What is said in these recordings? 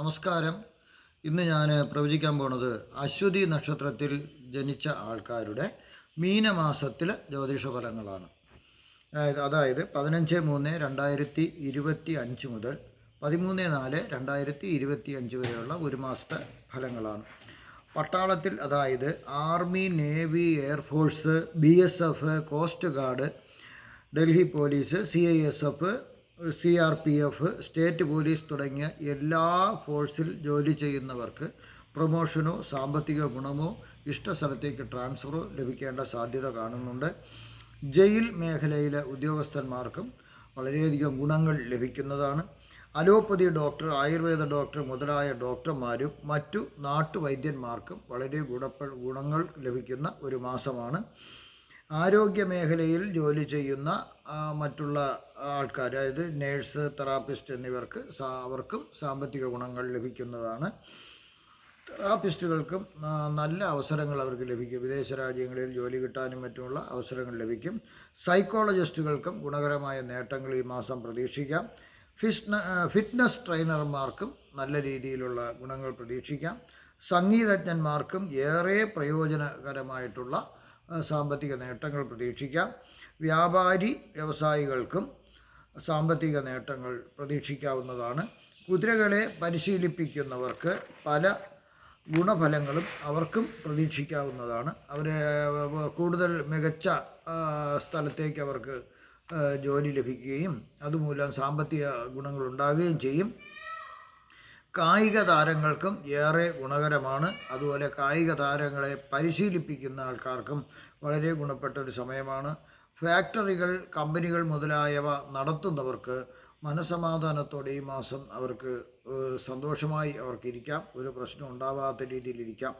നമസ്കാരം. ഇന്ന് ഞാൻ പ്രവചിക്കാൻ പോണത് അശ്വതി നക്ഷത്രത്തിൽ ജനിച്ച ആൾക്കാരുടെ മീനമാസത്തിലെ ജ്യോതിഷ ഫലങ്ങളാണ് അതായത് അതായത് പതിനഞ്ച് മൂന്ന് രണ്ടായിരത്തി ഇരുപത്തി അഞ്ച് മുതൽ പതിമൂന്ന് നാല് രണ്ടായിരത്തി ഇരുപത്തി അഞ്ച് വരെയുള്ള ഒരു മാസത്തെ ഫലങ്ങളാണ്. പട്ടാളത്തിൽ അതായത് army navy air force B S F coast guard Delhi police C I S F C R P F state police തുടങ്ങിയ എല്ലാ ഫോഴ്സിൽ ജോലി ചെയ്യുന്നവർക്ക് പ്രൊമോഷനോ സാമ്പത്തിക ഗുണമോ ഇഷ്ട സ്ഥലത്തേക്ക് ട്രാൻസ്ഫറോ ലഭിക്കേണ്ട സാധ്യത കാണുന്നുണ്ട്. ജയിൽ മേഖലയിലെ ഉദ്യോഗസ്ഥന്മാർക്കും വളരെയധികം ഗുണങ്ങൾ ലഭിക്കുന്നതാണ്. അലോപ്പതി ഡോക്ടർ ആയുർവേദ ഡോക്ടർ മുതലായ ഡോക്ടർമാരും മറ്റു നാട്ടുവൈദ്യന്മാർക്കും വളരെ ഗുണങ്ങൾ ലഭിക്കുന്ന ഒരു മാസമാണ്. ആരോഗ്യ മേഖലയിൽ ജോലി ചെയ്യുന്ന മറ്റുള്ള ആൾക്കാർ അതായത് നേഴ്സ് തെറാപ്പിസ്റ്റ് എന്നിവർക്ക് അവർക്കും സാമ്പത്തിക ഗുണങ്ങൾ ലഭിക്കുന്നതാണ്. തെറാപ്പിസ്റ്റുകൾക്കും നല്ല അവസരങ്ങൾ അവർക്ക് ലഭിക്കും. വിദേശ രാജ്യങ്ങളിൽ ജോലി കിട്ടാനും മറ്റുമുള്ള അവസരങ്ങൾ ലഭിക്കും. സൈക്കോളജിസ്റ്റുകൾക്കും ഗുണകരമായ നേട്ടങ്ങൾ ഈ മാസം പ്രതീക്ഷിക്കാം. ഫിറ്റ്ന ഫിറ്റ്നസ് ട്രെയിനർമാർക്കും നല്ല രീതിയിലുള്ള ഗുണങ്ങൾ പ്രതീക്ഷിക്കാം. സംഗീതജ്ഞന്മാർക്കും ഏറെ പ്രയോജനകരമായിട്ടുള്ള സാമ്പത്തിക നേട്ടങ്ങൾ പ്രതീക്ഷിക്കാം. വ്യാപാരി വ്യവസായികൾക്കും സാമ്പത്തിക നേട്ടങ്ങൾ പ്രതീക്ഷിക്കാവുന്നതാണ്. കുതിരകളെ പരിശീലിപ്പിക്കുന്നവർക്ക് പല ഗുണഫലങ്ങളും അവർക്കും പ്രതീക്ഷിക്കാവുന്നതാണ്. അവരെ കൂടുതൽ മികച്ച സ്ഥലത്തേക്ക് അവർക്ക് ജോലി ലഭിക്കുകയും അതുമൂലം സാമ്പത്തിക ഗുണങ്ങൾ ഉണ്ടാകുകയും ചെയ്യും. കായിക താരങ്ങൾക്കും ഏറെ ഗുണകരമാണ്. അതുപോലെ കായിക താരങ്ങളെ പരിശീലിപ്പിക്കുന്ന ആൾക്കാർക്കും വളരെ ഗുണപ്പെട്ട ഒരു സമയമാണ്. ഫാക്ടറികൾ കമ്പനികൾ മുതലായവ നടത്തുന്നവർക്ക് മനസമാധാനത്തോടെ ഈ മാസം അവർക്ക് സന്തോഷമായി അവർക്കിരിക്കാം ഒരു പ്രശ്നം ഉണ്ടാവാത്ത രീതിയിലിരിക്കാം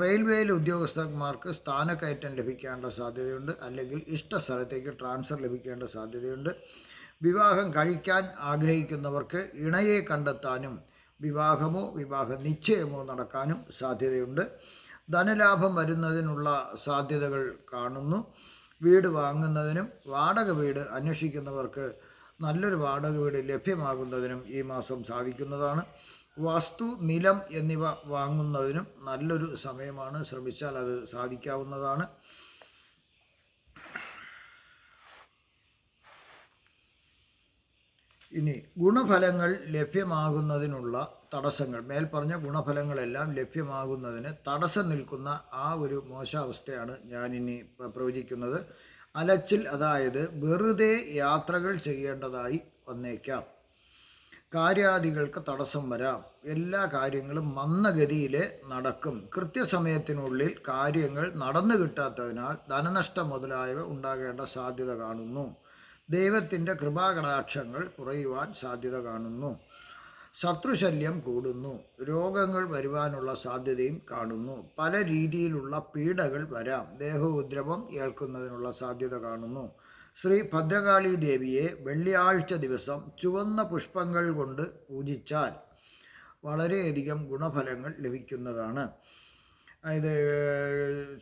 റെയിൽവേയിലെ ഉദ്യോഗസ്ഥന്മാർക്ക് സ്ഥാനക്കയറ്റം ലഭിക്കേണ്ട സാധ്യതയുണ്ട്. അല്ലെങ്കിൽ ഇഷ്ട സ്ഥലത്തേക്ക് ട്രാൻസ്ഫർ ലഭിക്കേണ്ട സാധ്യതയുണ്ട്. വിവാഹം കഴിക്കാൻ ആഗ്രഹിക്കുന്നവർക്ക് ഇണയെ കണ്ടെത്താനും വിവാഹമോ വിവാഹ നിശ്ചയമോ നടക്കാനും സാധ്യതയുണ്ട്. ധനലാഭം വരുന്നതിനുള്ള സാധ്യതകൾ കാണുന്നു. വീട് വാങ്ങുന്നതിനും വാടക വീട് അന്വേഷിക്കുന്നവർക്ക് നല്ലൊരു വാടക വീട് ലഭ്യമാകുന്നതിനും ഈ മാസം സാധിക്കുന്നതാണ്. വസ്തു നിലം എന്നിവ വാങ്ങുന്നതിനും നല്ലൊരു സമയമാണ്. ശ്രമിച്ചാൽ അത് സാധിക്കാവുന്നതാണ്. ഇനി ഗുണഫലങ്ങൾ ലഭ്യമാകുന്നതിനുള്ള തടസ്സങ്ങൾ. മേൽപ്പറഞ്ഞ ഗുണഫലങ്ങളെല്ലാം ലഭ്യമാകുന്നതിന് തടസ്സം നിൽക്കുന്ന ആ ഒരു മോശാവസ്ഥയാണ് ഞാനിനി പ്രവചിക്കുന്നത്. അലച്ചിൽ അതായത് വെറുതെ യാത്രകൾ ചെയ്യേണ്ടതായി വന്നേക്കാം. കാര്യാദികൾക്ക് തടസ്സം വരാം. എല്ലാ കാര്യങ്ങളും മന്ദഗതിയിൽ നടക്കും. കൃത്യസമയത്തിനുള്ളിൽ കാര്യങ്ങൾ നടന്നു കിട്ടാത്തതിനാൽ ധനനഷ്ടം മുതലായവ ഉണ്ടാകേണ്ട സാധ്യത കാണുന്നു. ദൈവത്തിന്റെ കൃപാകടാക്ഷങ്ങൾ കുറയുവാൻ സാധ്യത കാണുന്നു. ശത്രുശല്യം കൂടുന്നു. രോഗങ്ങൾ വരുവാനുള്ള സാധ്യതയും കാണുന്നു. പല രീതിയിലുള്ള പീഡകൾ വരാം. ദേഹോദ്രവം ഏൽക്കുന്നതിനുള്ള സാധ്യത കാണുന്നു. ശ്രീ ഭദ്രകാളി ദേവിയെ വെള്ളിയാഴ്ച ദിവസം ചുവന്ന പുഷ്പങ്ങൾ കൊണ്ട് പൂജിച്ചാൽ വളരെയധികം ഗുണഫലങ്ങൾ ലഭിക്കുന്നതാണ്. അതായത്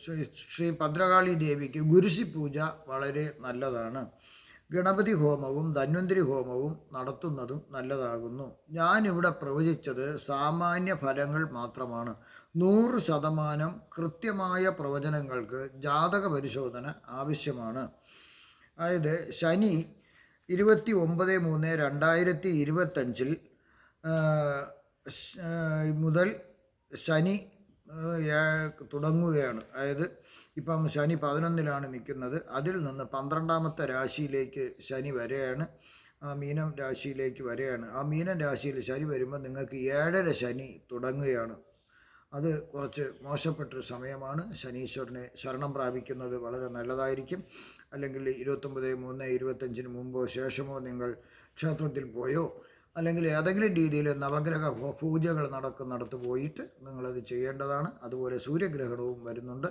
ശ്രീ- ഭദ്രകാളി ദേവിക്ക് ഗുരുശി പൂജ വളരെ നല്ലതാണ്. ഗണപതി ഹോമവും ധന്വന്തിരി ഹോമവും നടത്തുന്നതും നല്ലതാകുന്നു. ഞാനിവിടെ പ്രവചിച്ചത് സാമാന്യ ഫലങ്ങൾ മാത്രമാണ്. നൂറ് ശതമാനം കൃത്യമായ പ്രവചനങ്ങൾക്ക് ജാതക പരിശോധന ആവശ്യമാണ്. അതായത് ശനി ഇരുപത്തി ഒമ്പത് മൂന്ന് രണ്ടായിരത്തി ഇരുപത്തഞ്ചിൽ മുതൽ ശനി തുടങ്ങുകയാണ്. അതായത് ഇപ്പം ശനി പതിനൊന്നിലാണ് നിൽക്കുന്നത്. അതിൽ നിന്ന് പന്ത്രണ്ടാമത്തെ രാശിയിലേക്ക് ശനി വരെയാണ് ആ മീനം രാശിയിലേക്ക് വരെയാണ് ആ മീനം രാശിയിൽ ശനി വരുമ്പോൾ നിങ്ങൾക്ക് ഏഴര ശനി തുടങ്ങുകയാണ്. അത് കുറച്ച് മോശപ്പെട്ടൊരു സമയമാണ്. ശനീശ്വരനെ ശരണം പ്രാപിക്കുന്നത് വളരെ നല്ലതായിരിക്കും. അല്ലെങ്കിൽ ഇരുപത്തൊമ്പത് മൂന്ന് ഇരുപത്തഞ്ചിന് മുമ്പോ ശേഷമോ നിങ്ങൾ ക്ഷേത്രത്തിൽ പോയോ അല്ലെങ്കിൽ ഏതെങ്കിലും രീതിയിൽ നവഗ്രഹ പൂജകൾ നടക്കുന്നിടത്ത് പോയിട്ട് നിങ്ങളത് ചെയ്യേണ്ടതാണ്. അതുപോലെ സൂര്യഗ്രഹണവും വരുന്നുണ്ട്.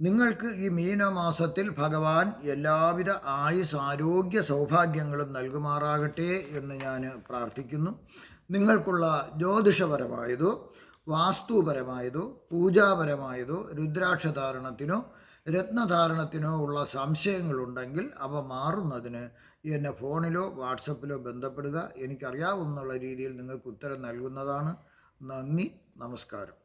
നിങ്ങൾക്ക് ഈ മീനമാസത്തിൽ ഭഗവാൻ എല്ലാവിധ ആയുസ് ആരോഗ്യ സൗഭാഗ്യങ്ങളും നൽകുമാറാകട്ടെ എന്ന് ഞാൻ പ്രാർത്ഥിക്കുന്നു. നിങ്ങൾക്കുള്ള ജ്യോതിഷപരമായതോ വാസ്തുപരമായതോ പൂജാപരമായതോ രുദ്രാക്ഷധാരണത്തിനോ രത്നധാരണത്തിനോ ഉള്ള സംശയങ്ങളുണ്ടെങ്കിൽ അവ മാറുന്നതിന് എന്നെ ഫോണിലോ വാട്സപ്പിലോ ബന്ധപ്പെടുക. എനിക്കറിയാവുന്ന രീതിയിൽ നിങ്ങൾക്ക് ഉത്തരം നൽകുന്നതാണ്. നന്ദി നമസ്കാരം.